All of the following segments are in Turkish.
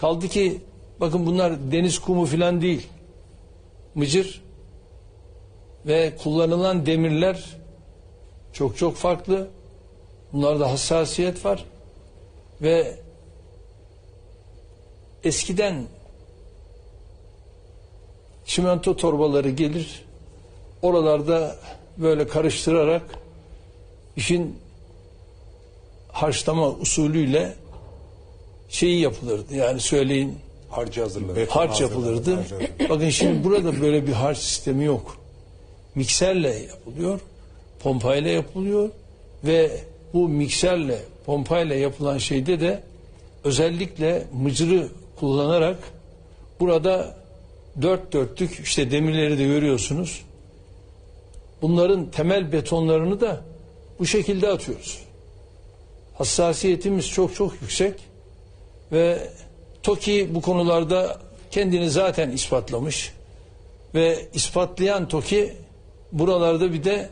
Kaldı ki bakın bunlar deniz kumu filan değil. Mıcır ve kullanılan demirler çok çok farklı. Bunlarda hassasiyet var ve eskiden çimento torbaları gelir. Oralarda böyle karıştırarak işin harçlama usulüyle şeyi yapılırdı. Yani söyleyin Harcı hazırlanır. harç yapılırdı. Bakın şimdi burada böyle bir harç sistemi yok. Mikserle yapılıyor, pompayla yapılıyor ve bu mikserle, pompayla yapılan şeyde de özellikle mıcırı kullanarak burada dört dörtlük işte demirleri de görüyorsunuz. Bunların temel betonlarını da bu şekilde atıyoruz. Hassasiyetimiz çok çok yüksek ve TOKİ bu konularda kendini zaten ispatlamış ve ispatlayan TOKİ buralarda bir de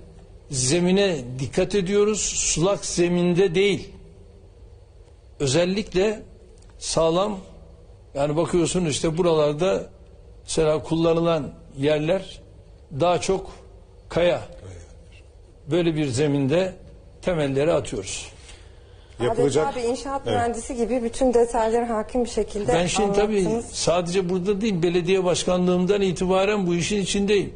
zemine dikkat ediyoruz. Sulak zeminde değil. Özellikle sağlam yani bakıyorsun işte buralarda mesela kullanılan yerler daha çok kaya. Böyle bir zeminde temelleri atıyoruz. Yapılacak. Adeta bir inşaat Evet. mühendisi gibi bütün detaylara hakim bir şekilde Ben şimdi tabii sadece burada değil belediye başkanlığımdan itibaren bu işin içindeyim.